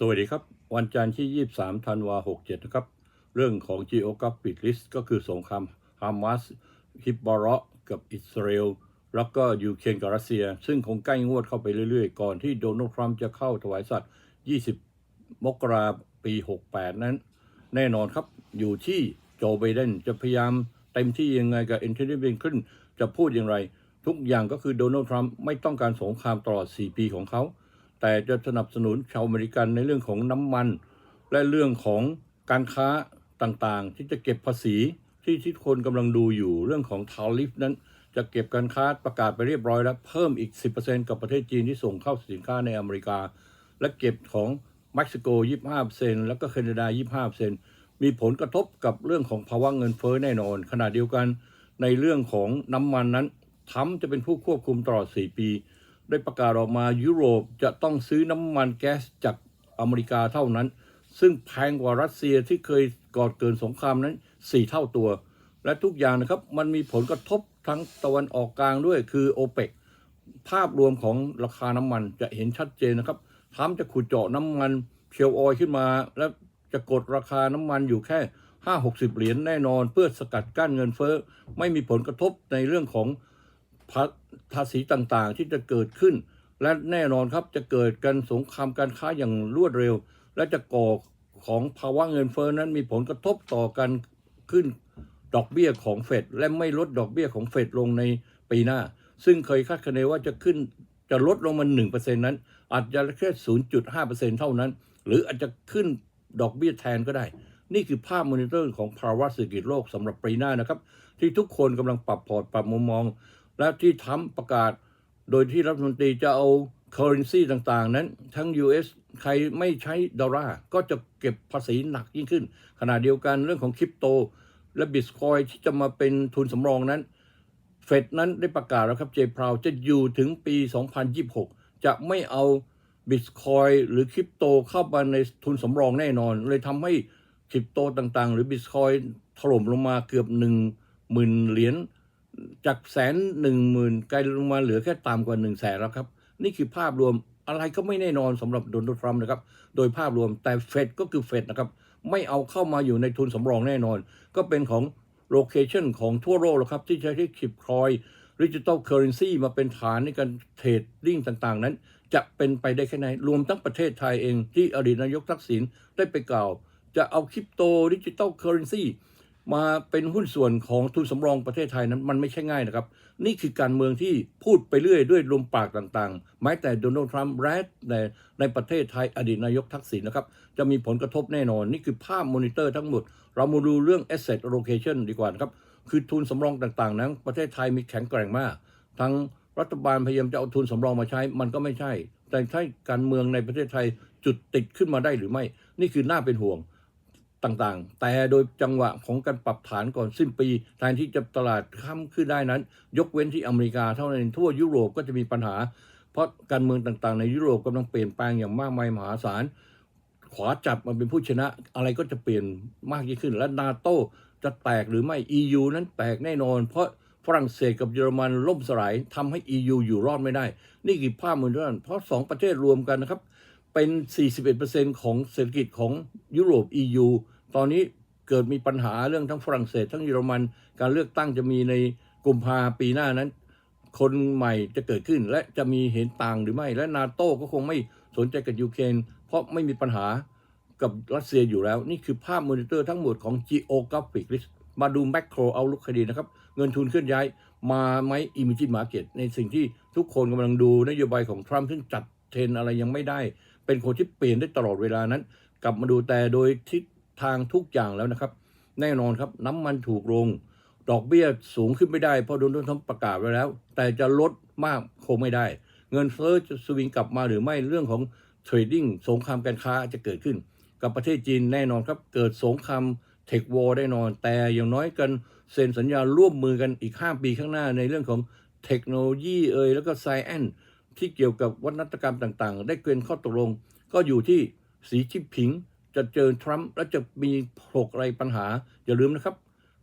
สวัสดีครับ วันจันทร์ที่ 23ธันวา67นะครับ เรื่องของ Geographic List ก็คือสงครามฮามาสฮิบบาระกับอิสราเอลแล้วก็ยูเครนกับรัสเซีย ซึ่งคงใกล้งวดเข้าไปเรื่อยๆ ก่อนที่โดนัลด์ทรัมป์จะเข้าถวายสัตย์20 มกราปี 68 นั้น แน่นอนครับอยู่ที่โจไบเดนจะพยายามเต็มที่ยังไงกับเอนโทนีเบนขึ้นจะพูดอย่างไร ทุกอย่างก็คือโดนัลด์ทรัมป์ไม่ต้องการสงครามตลอด 4 ปีของเขา แต่จะสนับสนุนชาวอเมริกันในเรื่องของน้ำมัน และเรื่องของการค้าต่างๆ ที่จะเก็บภาษีที่ที่คนกำลังดูอยู่เรื่องของทาริฟนั้น จะเก็บการค้าประกาศไปเรียบร้อยแล้ว เพิ่มอีก 10%กับประเทศจีนที่ส่งเข้าสินค้าในอเมริกา และเก็บของเม็กซิโก 25%แล้วก็แคนาดา 25%มีผลกระทบกับเรื่องของภาวะเงินเฟ้อแน่นอน ขณะเดียวกันในเรื่องของน้ำมันนั้นทรัมจะเป็นผู้ควบคุมตลอด 4 ปี ได้ประกาศออกมายุโรปจะต้องซื้อน้ำมันแก๊สจากอเมริกาเท่านั้น ซึ่งแพงกว่ารัสเซียที่เคยก่อเกินสงครามนั้น 4 เท่าตัว และทุกอย่างนะครับมันมีผลกระทบทั้งตะวันออกกลางด้วยคือโอเปกภาพรวมของราคาน้ำมันจะเห็นชัดเจนนะครับทรัมจะขุดเจาะน้ำมันเชลออยขึ้นมา แล้วจะกดราคาน้ำมันอยู่แค่ 5 60 เหรียญแน่นอน เพื่อสกัดกั้นเงินเฟ้อไม่มีผลกระทบในเรื่องของ ภาษีต่างๆ ที่จะเกิดขึ้น และแน่นอนครับจะเกิดกันสงครามการค้าอย่างรวดเร็ว และจะก่อของภาวะเงินเฟ้อนั้นมีผลกระทบต่อการขึ้นดอกเบี้ยของเฟดและไม่ลดดอกเบี้ยของเฟดลงในปีหน้า ซึ่งเคยคาดคะเนว่าจะขึ้นจะลดลงมา 1%นั้น อาจจะแค่ 0.5%เท่านั้น หรืออาจจะขึ้นดอกเบี้ยแทนก็ได้ นี่คือภาพมอนิเตอร์ของภาวะเศรษฐกิจโลกสำหรับปีหน้านะครับ ที่ทุกคนกำลังปรับพอร์ตปรับมุมมอง และที่ทำประกาศ โดยที่รัฐมนตรีจะเอา currency ต่างๆ นั้น ทั้ง US ใครไม่ใช้ดอลลาร์ก็จะเก็บภาษีหนักยิ่งขึ้น ขณะเดียวกันเรื่องของคริปโต และบิตคอยที่จะมาเป็นทุนสำรองนั้น เฟดนั้นได้ประกาศแล้วครับเจพราวจะอยู่ถึงปี 2026 จะไม่เอาบิตคอยหรือคริปโตเข้ามาในทุนสำรองแน่นอน เลยทำให้คริปโตต่างๆ หรือบิตคอยถล่มลงมาเกือบ 1 0,000 เหรียญ จากแสนหนึ่งหมื่นกลายลงมาเหลือแค่ต่ำกว่าหนึ่งแสนแล้วครับ นี่คือภาพรวมอะไรก็ไม่แน่นอนสำหรับโดนัลด์ทรัมป์นะครับ โดยภาพรวมแต่เฟดก็คือเฟดนะครับ ไม่เอาเข้ามาอยู่ในทุนสำรองแน่นอน ก็เป็นของโลเคชันของทั่วโลกแล้วครับ ที่ใช้ที่คริปคอยดิจิตอลเคอร์เรนซีมาเป็นฐานในการเทรดดิ้งต่างๆ นั้น จะเป็นไปได้แค่ไหน รวมทั้งประเทศไทยเองที่อดีตนายกทักษิณได้ไปกล่าว จะเอาคริปโตดิจิตอลเคอร์เรนซี มาเป็นหุ้นส่วนของทุนสำรองประเทศไทยนั้นมันไม่ใช่ง่ายนะครับ นี่คือการเมืองที่พูดไปเรื่อยด้วยลมปากต่างๆแม้แต่โดนัลด์ทรัมป์และในในประเทศไทยอดีตนายกทักษิณนะครับ จะมีผลกระทบแน่นอน นี่คือภาพมอนิเตอร์ทั้งหมด เรามาดูเรื่อง asset allocation ดีกว่านะครับ คือทุนสำรองต่างๆนั้นประเทศไทยมีแข็งแกร่งมาก ทั้งรัฐบาลพยายามจะเอาทุนสำรองมาใช้มันก็ไม่ใช่ แต่ใช่การเมืองในประเทศไทยจุดติดขึ้นมาได้หรือไม่ นี่คือน่าเป็นห่วง ต่างๆ แต่โดยจังหวะของการปรับฐานก่อนสิ้นปี แทนที่จะตลาดค้ำขึ้นได้นั้น ยกเว้นที่อเมริกาเท่านั้นทั่วยุโรปก็จะมีปัญหา เพราะการเมืองต่างๆ ในยุโรปกำลังเปลี่ยนแปลงอย่างมากมายมหาศาล ขวาจับมาเป็นผู้ชนะอะไรก็จะเปลี่ยนมากยิ่งขึ้น และนาโตจะแตกหรือไม่ EU นั้นแตกแน่นอน เพราะฝรั่งเศสกับเยอรมันล่มสลายทำให้ EU อยู่รอดไม่ได้ นี่คือภาพมือด้านเพราะสองประเทศรวมกันนะครับ เป็น 41%ของเศรษฐกิจของยุโรป EU ตอนนี้เกิดมีปัญหาเรื่องทั้งฝรั่งเศส ทั้งเยอรมัน การเลือกตั้งจะมีในกุมภาปีหน้านั้น คนใหม่จะเกิดขึ้น และจะมีเห็นต่างหรือไม่ และนาโต้ก็คงไม่สนใจกับยูเครนเพราะไม่มีปัญหากับรัสเซียอยู่แล้ว นี่คือภาพมอนิเตอร์ทั้งหมดของ Geographic List มาดูแม c โ o เอาลุกคดีนะครับ เงินทุนเคลื่อนย้ายมาไหม Emerging Market ในสิ่งที่ทุกคนกำลังดูนโยบายของทรัมป์ซึ่งจัดเทรนอะไรยังไม่ได้ เป็นคนที่เปลี่ยนได้ตลอดเวลานั้น กลับมาดูแต่โดยทิศทางทุกอย่างแล้วนะครับ แน่นอนครับน้ำมันถูกลง ดอกเบี้ยสูงขึ้นไม่ได้ เพราะโดนทรัมป์ประกาศไว้แล้ว แต่จะลดมากคงไม่ได้ เงินเฟ้อจะสวิงกลับมาหรือไม่เรื่องของเทรดดิ้งสงครามการค้าจะเกิดขึ้น กับประเทศจีนแน่นอนครับเกิดสงครามเทควอร์แน่นอน แต่อย่างน้อยกันเซ็นสัญญาร่วมมือกันอีก 5 ปีข้างหน้าในเรื่องของเทคโนโลยีเอ่ยแล้วก็ไซแอน ที่เกี่ยวกับวัฒนกรรมต่างๆ ได้เกินข้อตกลง ก็อยู่ที่สีจิ้นผิง จะเจอทรัมป์และจะมีโผกอะไรปัญหา อย่าลืมนะครับ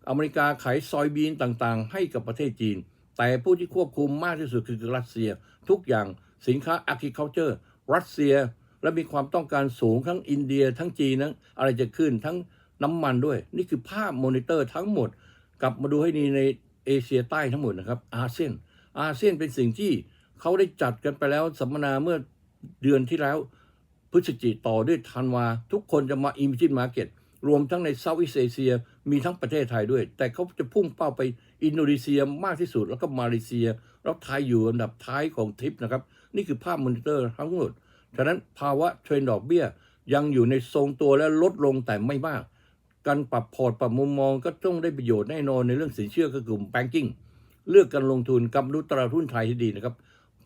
อเมริกาขายซอยบีนต่างๆ ให้กับประเทศจีน แต่ผู้ที่ควบคุมมากที่สุดคือรัสเซีย ทุกอย่างสินค้า agriculture รัสเซียและมีความต้องการสูงทั้งอินเดียทั้งจีนทั้งอะไรจะขึ้นทั้งน้ำมันด้วย นี่คือภาพมอนิเตอร์ทั้งหมด กลับมาดูให้ดีในเอเชียใต้ทั้งหมดนะครับอาเซียนอาเซียนเป็นสิ่งที่ เขาได้จัดกันไปแล้วสัมมนาเมื่อเดือนที่แล้ว พฤศจิต่อด้วยธันวา ทุกคนจะมา Emerging Market รวมทั้งในเซาท์อีสเอเชียมีทั้งประเทศไทยด้วย แต่เขาจะพุ่งเป้าไปอินโดนีเซียมากที่สุด แล้วก็มาเลเซีย แล้วไทยอยู่อันดับท้ายของทริปนะครับ นี่คือภาพมอนิเตอร์ทั้งหมดฉะนั้นภาวะเทรนด์ดอกเบี้ยยังอยู่ในทรงตัวและลดลงแต่ไม่มาก การปรับพอร์ตปรับมุมมองก็ต้องได้ประโยชน์แน่นอนในเรื่องสินเชื่อคือกลุ่มแบงกิ้งเลือกการลงทุนกำนุตราหุ้นไทยที่ดีนะครับ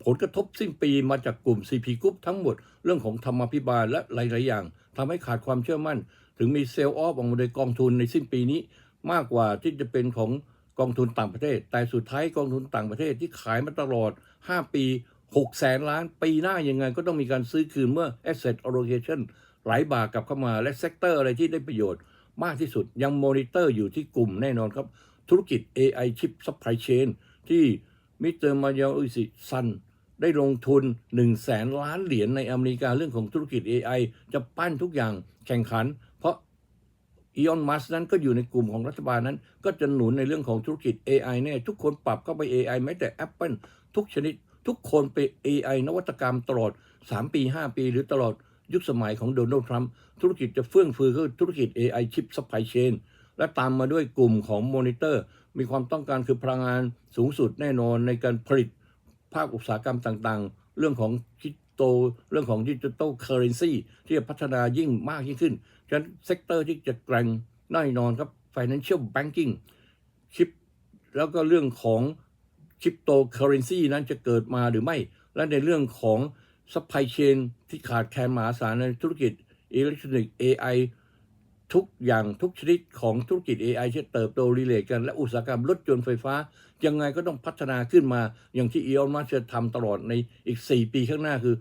ผลกระทบสิ้นปีมาจากกลุ่ม CP Group ทั้งหมดเรื่องของธรรมาภิบาลและหลาย ๆ อย่างทำให้ขาดความเชื่อมั่น ถึงมีเซลล์ออฟออกมาโดยกองทุนในสิ้นปีนี้ มากกว่าที่จะเป็นของกองทุนต่างประเทศ แต่สุดท้ายกองทุนต่างประเทศที่ขายมาตลอด 5 ปี6แสนล้านปีหน้ายังไงก็ต้องมีการซื้อคืนเมื่อ asset allocation ไหลบากลับเข้ามาและเซกเตอร์อะไรที่ได้ประโยชน์มากที่สุดยังมอนิเตอร์อยู่ที่กลุ่มแน่นอนครับ ธุรกิจ AI Chip Supply Chain ที่มิสเตอร์มายาอุสิซัน ได้ลงทุน1นึ่งแสนล้านเหรียญในอเมริกาเรื่องของธุรกิจ AI จะปั้นทุกอย่างแข่งขัน เพราะอีออนมัสนั้นก็อยู่ในกลุ่มของรัฐบาลนั้น ก็จะหนุนในเรื่องของธุรกิจ AI แน่ทุกคนปรับเข้าไป AI แม้แต่ Apple ทุกชนิด ทุกคนไป AI นวัตกรรมตลอด 3 ปี 5 ปี หรือตลอดยุคสมัยของโดนัลด์ทรัมป์ธุรกิจจะเฟื่องฟูก็ธุรกิจ AI Chip Supply Chain และตามมาด้วยกลุ่มของมอนิเตอร์ มีความต้องการคือพลังงานสูงสุดแน่นอนในการผลิต ภาคอุตสาหกรรมต่างๆ เรื่องของคริปโต เรื่องของดิจิทัลเคอร์เรนซีที่จะพัฒนายิ่งมากยิ่งขึ้น ฉะนั้นเซกเตอร์ที่จะแกร่งแน่นอนครับ Financial Banking คริปแล้วก็เรื่องของคริปโตเคอร์เรนซีนั้นจะเกิดมาหรือไม่ และในเรื่องของซัพพลายเชนที่ขาดแคลนมหาศาลในธุรกิจอิเล็กทรอนิกส์ AI ทุกอย่างทุกชนิดของธุรกิจ AI ที่เติบโตรีเลทกัน และอุตสาหกรรมรถยนต์ไฟฟ้า ยังไงก็ต้องพัฒนาขึ้นมา อย่างที่อีออนมัสจะทำตลอดในอีก 4 ปีข้างหน้าคือ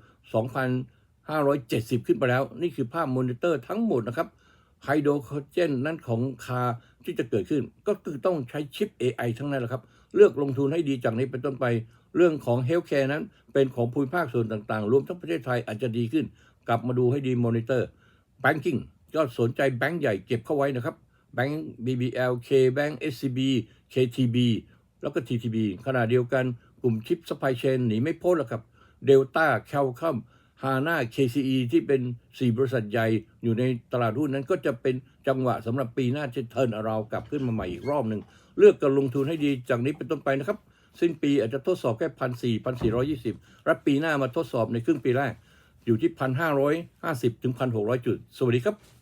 2,570 ขึ้นไปแล้ว นี่คือภาพมอนิเตอร์ทั้งหมดนะครับไฮโดรเจนนั้นของคาที่จะเกิดขึ้น ก็คือต้องใช้ชิป AI ทั้งนั้นแหละครับ เลือกลงทุนให้ดีจากนี้เป็นต้นไป เรื่องของเฮลท์แคร์นั้น เป็นของภูมิภาคส่วนต่างๆ รวมทั้งประเทศไทยอาจจะดีขึ้น กลับมาดูให้ดีมอนิเตอร์ Banking สนใจแบงก์ใหญ่เก็บเข้าไว้นะครับแบงก์ BBL K แบงก์ SCB KTB แล้วก็ TTB ขณะเดียวกันกลุ่มชิปสปายเชนหนีไม่พ้นหรอกครับเดลต้าแคลคัมฮาน่า KCE ที่เป็น 4 บริษัทใหญ่อยู่ในตลาดหุ้นนั้นก็จะเป็นจังหวะสำหรับปีหน้าที่เทิร์นเรากลับขึ้นมาใหม่อีกรอบหนึ่ง เลือกการลงทุนให้ดีจากนี้เป็นต้นไปนะครับ สิ้นปีอาจจะทดสอบแค่พันสี่พันสี่ร้อยี่สิบรับปีหน้ามาทดสอบในครึ่งปีแรก อยู่ที่พันห้าร้อยห้าสิบถึงพันหกร้อยจุด สวัสดีครับ